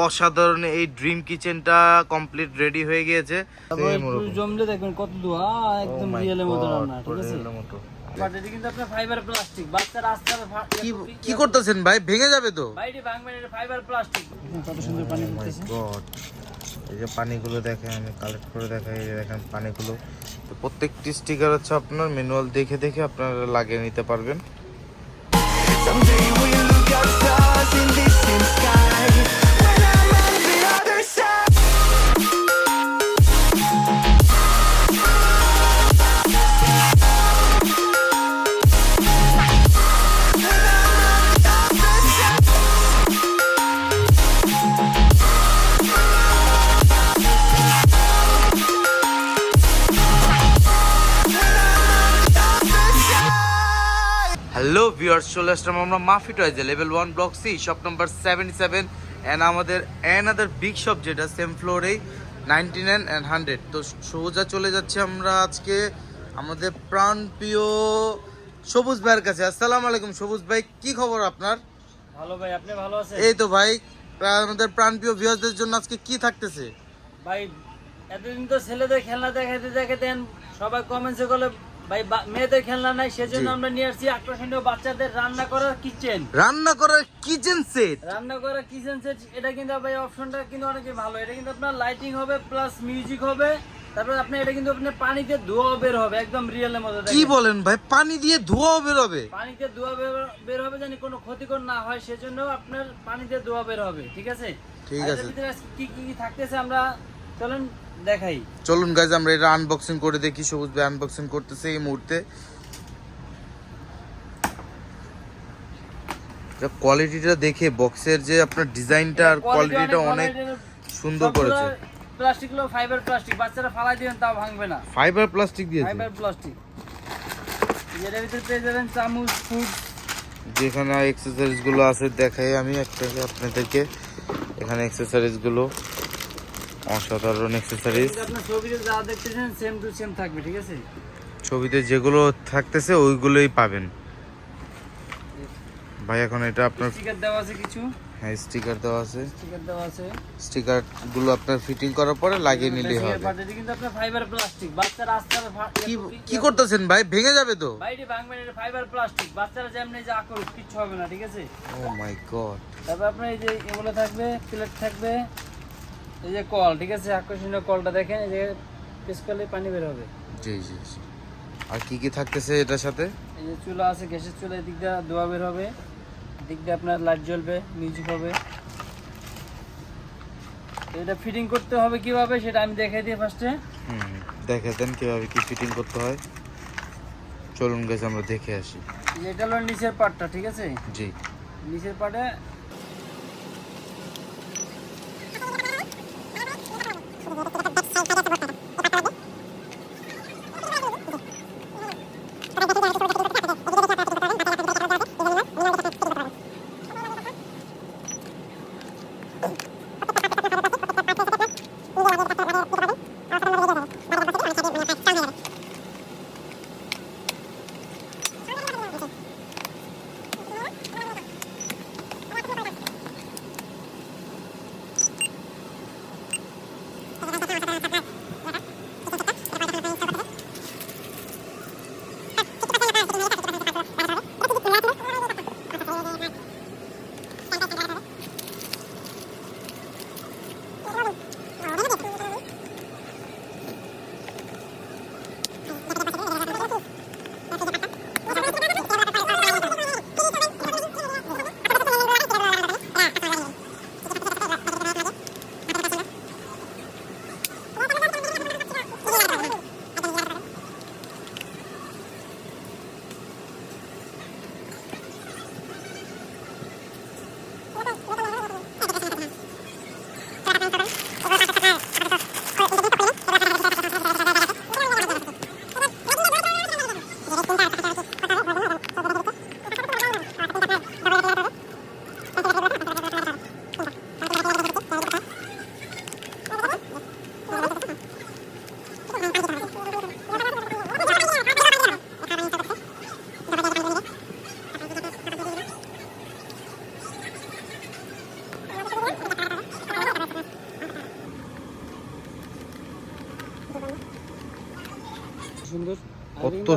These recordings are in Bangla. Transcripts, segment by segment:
অসাধারণ এই ড্রিম কিচেনটা কমপ্লিট রেডি হয়ে গিয়েছে। জমলে দেখবেন কত ধোয়া একদম Oh রিয়েলের মতো রান্না ঠিক আছে রিয়েলের মতো। বাট এটা কিন্তু আপনার ফাইবার প্লাস্টিক বাচ্চারা আস্তে আস্তে কি করতেছেন ভাই ভেঙে যাবে তো বাইরে ভাঙবেন এটা ফাইবার প্লাস্টিক কত সুন্দর পানি Oh. এই যে পানিগুলো দেখেন আমি কালেক্ট করে দেখাই এই যে দেখেন পানিগুলো তো প্রত্যেকটি স্টিকার হচ্ছে আপনার ম্যানুয়াল দেখে দেখে আপনারা লাগিয়ে নিতে পারবেন Someday we look at in distant sky. Viewers চলে আসলাম আমরা মাফি টয়েজে level one block C shop number seventy seven and আমাদের অ্যানাদার বিগ শপ যেটা সেম ফ্লোরেই নাইনটি নাইন অ্যান্ড হান্ড্রেড তো সোজা চলে যাচ্ছে আমরা আজকে আমাদের প্রাণপ্রিয় সবুজ ভাইয়ের কাছে। আসসালামু আলাইকুম সবুজ ভাই কি খবর আপনার? ভালো ভাই আপনি ভালো আছেন? এই তো ভাই আমাদের প্রাণপ্রিয় ভিউয়ার্সদের জন্য আজকে কি থাকতেছে? ভাই এতদিন তো ছেলেদের খেলনা দেখাতে দেখাতেন সবাই কমেন্টসে করলে ভাই মেয়েদের খেলনা নাই সেজন্য আমরা নিয়ে আসছি আকর্ষণীয় বাচ্চাদের রান্না করার কিচেন রান্না করার কিচেন সেট রান্না করার কিচেন সেট এটা কিন্তু ভাই অপশনটা কিন্তু অনেক ভালো। এটা কিন্তু আপনার লাইটিং হবে প্লাস মিউজিক হবে। তারপর আপনি এটা কিন্তু আপনার পানিতে ধোয়া বের হবে একদম মতো কি বলেন ভাই পানি দিয়ে ধোয়া বেরোবে পানিতে ধোয়া বের- বের হবে জানি কোনো ক্ষতিকর না হয় সেজন্য আপনার পানিতে ধোয়া বের হবে ঠিক আছে? ঠিক আছে। কি কি থাকতেছে আমরা চলেন দেখাই। চলুন গাইজ আমরা এটা আনবক্সিং করে দেখি সবুজ ভাই আনবক্সিং করতেছে এই মুহূর্তে। কোয়ালিটিটা দেখে বক্সের যে আপনার ডিজাইনটা আর কোয়ালিটিটা অনেক সুন্দর করেছে। ফাইবার প্লাস্টিক বাচ্চারা ফালাই দিবেন তাও ভাঙবে না। ফাইবার প্লাস্টিক দিয়েছে। ফাইবার প্লাস্টিক এটার ভিতরে পেয়ে যাবেন চামচ ফুড যেখানে অ্যাক্সেসরিজগুলো আছে দেখাই আমি একটা আপনাদেরকে। এখানে অ্যাক্সেসরিজগুলো। অসাধারণ অ্যাক্সেসরিজ আপনার ছবিতে যা দেখতেছেন সেম টু সেম থাকবে ঠিক আছে? ছবিতে যেগুলো থাকতেছে ওইগুলোই পাবেন। ভাই এখন এটা আপনার স্টিকার দেওয়া আছে কিছু? হ্যাঁ স্টিকার দেওয়া আছে। স্টিকার দেওয়া আছে। স্টিকারগুলো আপনার ফিটিং করার পরে লাগিয়ে নিলেই হবে। কিন্তু আপনার ফাইবার প্লাস্টিক বাচ্চারা আস্তে আস্তে ফা- কি কি করতেছেন ভাই? ভেঙে যাবে তো? এটা ফাইবার প্লাস্টিক বাচ্চারা যেমনি যা করুক কিচ্ছু হবে না ঠিক আছে? ও মাই গড তারপর আপনার এই যে এগুলো থাকবে প্লেট থাকবে এই যে কল ঠিক আছে? আকর্ষণীয় কলটা দেখেন এই যে প্রেস করলে পানি বের হবে। জি জি জি। আর কি কি থাকতেছে এটার সাথে? এই যে চুলা আছে গ্যাসের চুলা এদিক দিয়ে ধোয়া বের হবে। এদিক দিয়ে আপনার লাইট জ্বলবে মিউজিক হবে। এটা ফিটিং করতে হবে কীভাবে সেটা আমি দেখাই দিই ফার্স্টে হুম দেখে দেন কীভাবে কি ফিটিং করতে হয়। চলুন গেছে আমরা দেখে আসি। এটা হলো নিচের পার্টটা ঠিক আছে? জি। নিচের পার্টে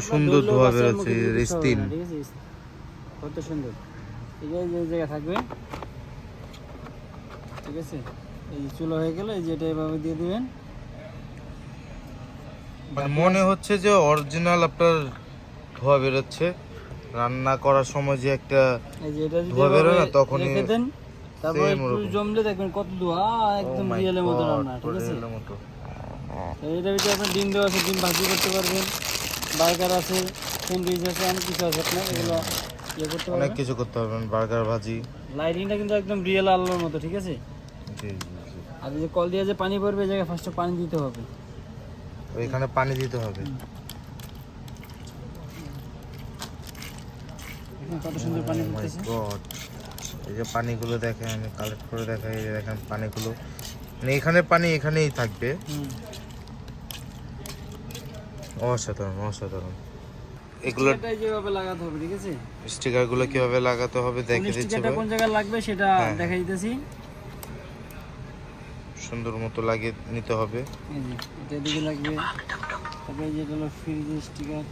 সুন্দর ধোয়া বেরোচ্ছে, রেস্তিন। কত সুন্দর। এই যে জায়গা থাকবে। ঠিক আছে? এই চুলো হয়ে গেলে এই যে এভাবে দিয়ে দিবেন। মানে মনে হচ্ছে যে অরিজিনাল আপনার ধোয়া বেরোচ্ছে। রান্না করার সময় যে একটা ধোয়া বেরোয় না, তখনই তারপর। জমলে দেখবেন কত ধোয়া একদম Oh রিয়েলের মতো God, রান্না ঠিক আছে? মতো। এটার ভিতরে আপনার ডিম দেওয়া আছে ডিম ভাজি করতে পারবেন। বার্গার আছে স্যান্ডউইচ আছে অনেক কিছু আছে আপনার এগুলো ইয়ে করতে অনেক কিছু করতে পারবেন বার্গার ভাজি। লাইটিংটা কিন্তু একদম রিয়েল আলোর মতো ঠিক আছে? জি জি আর এই যে কল দিয়ে যে পানি পড়বে জায়গায় ফার্স্টে পানি দিতে হবে। ওইখানে পানি দিতে হবে। কত সুন্দর পানি Oh পড়তেছে। এই যে পানিগুলো দেখেন আমি কালেক্ট করে দেখাই দেখেন পানিগুলো। মানে এখানে পানি এখানেই থাকবে। হুম। অসাধারণ অসাধারণ। এগুলো যেভাবে লাগাতে হবে ঠিক আছে? স্টিকার কীভাবে লাগাতে হবে দেখে দিচ্ছে স্টিকারটা কোন জায়গায় লাগবে সেটা হ্যাঁ। দেখাই দিতেছি। সুন্দর মতো লাগিয়ে নিতে হবে। এটা এদিকে লাগবে। তারপরে এই হলো ফ্রিজের স্টিকার।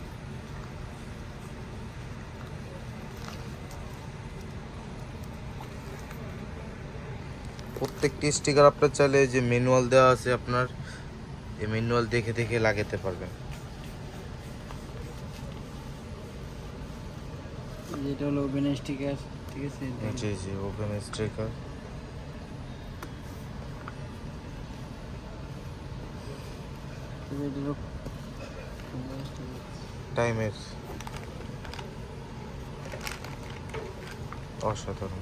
প্রত্যেকটি স্টিকার আপনার চাইলে যে ম্যানুয়াল দেওয়া আছে আপনার এই ম্যানুয়াল দেখে দেখে লাগাতে পারবেন এই যে এটা হলো ওভেনের স্টিকার ঠিক আছে? জি জি ওপেন স্টিকার। টাইমের। অসাধারণ।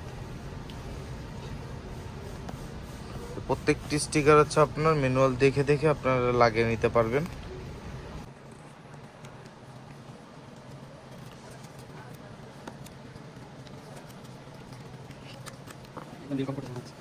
প্রত্যেকটি স্টিকার হচ্ছে আপনার ম্যানুয়াল দেখে দেখে আপনারা লাগিয়ে নিতে পারবেন। del comportamiento.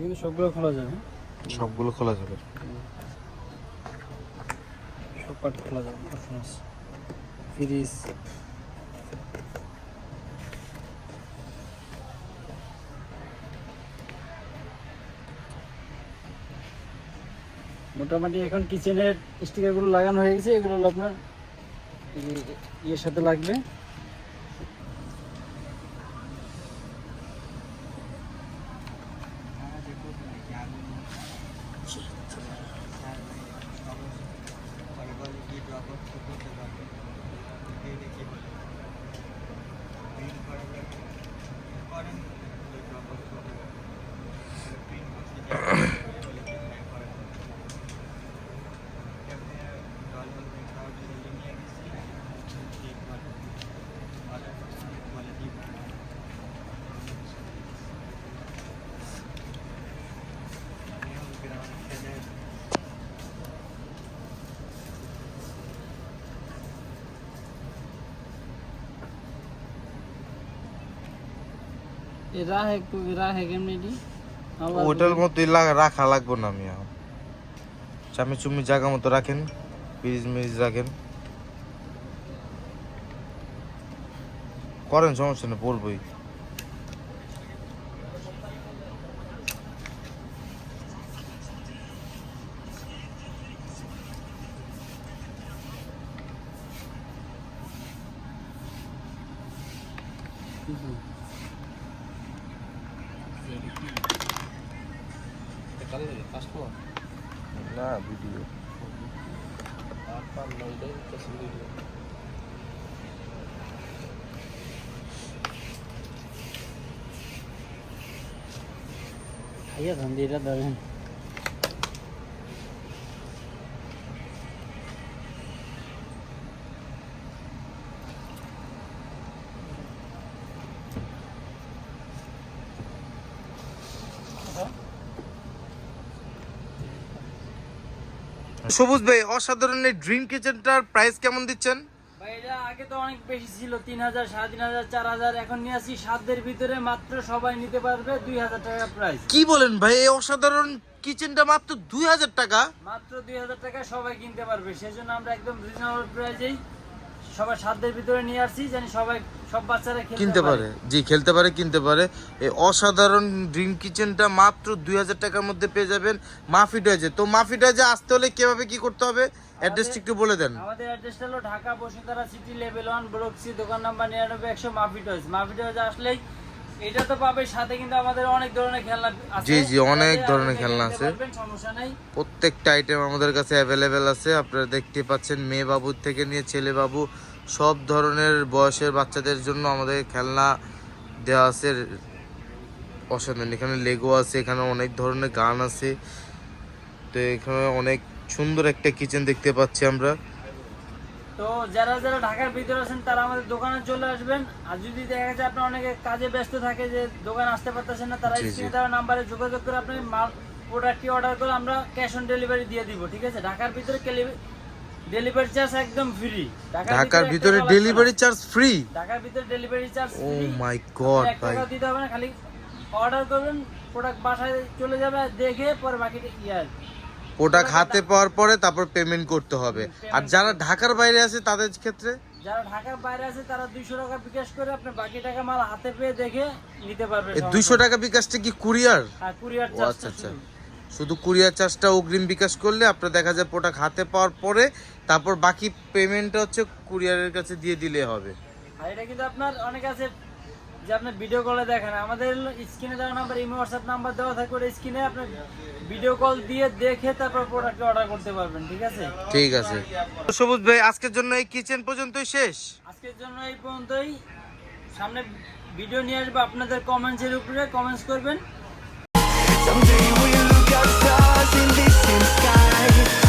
কিন্তু সবগুলো খোলা যাবে। সবগুলো খোলা যাবে। সব পার্ট খোলা যাবে ফ্রিজ মোটামুটি এখন কিচেনের স্টিকারগুলো লাগানো হয়ে গেছে এগুলো আপনার ইয়ের সাথে লাগবে। এরা কেমনি এটি ওটার মধ্যে রাখা লাগবে না আমি চামি চুমি জায়গা মতো রাখেন ফ্রিজ মিরিজ রাখেন। করেন সমস্যা নেই বলবোই না ভিডিও খাইয়া ধান দিয়ে এটা ধরেন সবুজ ভাই অসাধারণ এই ড্রিম কিচেনটার প্রাইস কেমন দিচ্ছেন? ভাই এটা আগে তো অনেক বেশি ছিল তিন হাজার সাড়ে তিন হাজার চার হাজার। এখন নিয়ে আসি সাতদের ভিতরে মাত্র সবাই নিতে পারবে দুই হাজার টাকা প্রাইস কি বলেন ভাই এই অসাধারণ কিচেনটা মাত্র দুই হাজার টাকা? মাত্র দুই হাজার টাকা সবাই কিনতে পারবে সেই জন্য আমরা একদম রিজনেবল প্রাইসেই সবাই সাধ্যের ভিতরে নিয়ে আসছি জানি সবাই সব বাচ্চারা কিনতে পারে। জি খেলতে পারে কিনতে পারে। এই অসাধারণ ড্রিম কিচেনটা মাত্র দুই হাজার টাকার মধ্যে পেয়ে যাবেন মাফি ডয়েজে তো মাফি ডয়েজে আসতে হলে কীভাবে কি করতে হবে? অ্যাড্রেসটি একটু বলে দেন। আমাদের অ্যাড্রেসটা হলো Dhaka Bashundhara city level one block C দোকান নাম্বার নিরানব্বই একশো মাফি টয়েস মাফি টয়েস আসলেই এটা তো পাবে সাথে কিন্তু আমাদের অনেক ধরনের খেলনা আছে। জি, জি, অনেক ধরনের খেলনা আছে। সমস্যা নেই। প্রত্যেকটা আইটেম আমাদের কাছে অ্যাভেলেবেল আছে। আপনারা দেখতে পাচ্ছেন মেয়ে বাবুর থেকে নিয়ে ছেলে বাবু। সব ধরনের বয়সের বাচ্চাদের জন্য আমাদের খেলনা দেওয়া আছে। অসাধারণ এখানে লেগো আছে এখানে অনেক ধরনের গান আছে। তো এখানে অনেক সুন্দর একটা কিচেন দেখতে পাচ্ছি আমরা। তো যারা যারা ঢাকার ভিতরে আছেন তারা আমাদের দোকানে চলে আসবেন। আর যদি দেখা যায় আপনার অনেকে কাজে ব্যস্ত থাকে যে দোকান আসতে পারতেছেন না তারা। স্ক্রিনে দেওয়া নাম্বারে যোগাযোগ করে আপনি মাল প্রোডাক্টটি অর্ডার করে আমরা ক্যাশ অন ডেলিভারি দিয়ে দিব ঠিক আছে? ঢাকার ভিতরে ডেলিভারি চার্জ একদম ফ্রি ঢাকার ভিতরে ডেলিভারি চার্জ ফ্রি ঢাকার ভিতরে delivery charge oh my god ভাই। টাকাও দিতে হবে না খালি অর্ডার করবেন প্রোডাক্ট বাসায় চলে যাবে দেখে পরে বাকিটা ইয়ার প্রোডাক্ট হাতে পাওয়ার পরে তারপর পেমেন্ট করতে হবে। আর যারা ঢাকার বাইরে আছে তাদের ক্ষেত্রে? যারা ঢাকার বাইরে আছে তারা দুইশো টাকা বিকাশ করে আপনি বাকি টাকা মাল হাতে পেয়ে দেখে নিতে পারবে এই দুইশো টাকা বিকাশটা কি কুরিয়ার? আর কুরিয়ার চার্জ আচ্ছা আচ্ছা। শুধু। কুরিয়ার চার্জটা অগ্রিম বিকাশ করলে আপনার দেখা যায় প্রোডাক্ট হাতে পাওয়ার পরে তারপর বাকি পেমেন্টটা হচ্ছে কুরিয়ারের কাছে দিয়ে দিলে হবে। আর এটা কিন্তু আপনার অনেক আছে যে আপনি ভিডিও কলে দেখেন আমাদের স্ক্রিনে দেওয়া নাম্বার ইমো হোয়াটসঅ্যাপ নাম্বার দেওয়া থাকে ওটা স্ক্রিনে আপনি ভিডিও কল দিয়ে দেখে তারপর প্রোডাক্ট অর্ডার করতে পারবেন ঠিক আছে? ঠিক আছে। সবুজ ভাই আজকের জন্য এই কিচেন পর্যন্তই শেষ? আজকের জন্য এই পর্যন্তই। সামনে ভিডিও নিয়ে আসবে আপনাদের কমেন্টসের উপরে কমেন্টস করবেন। Someday we'll look sky.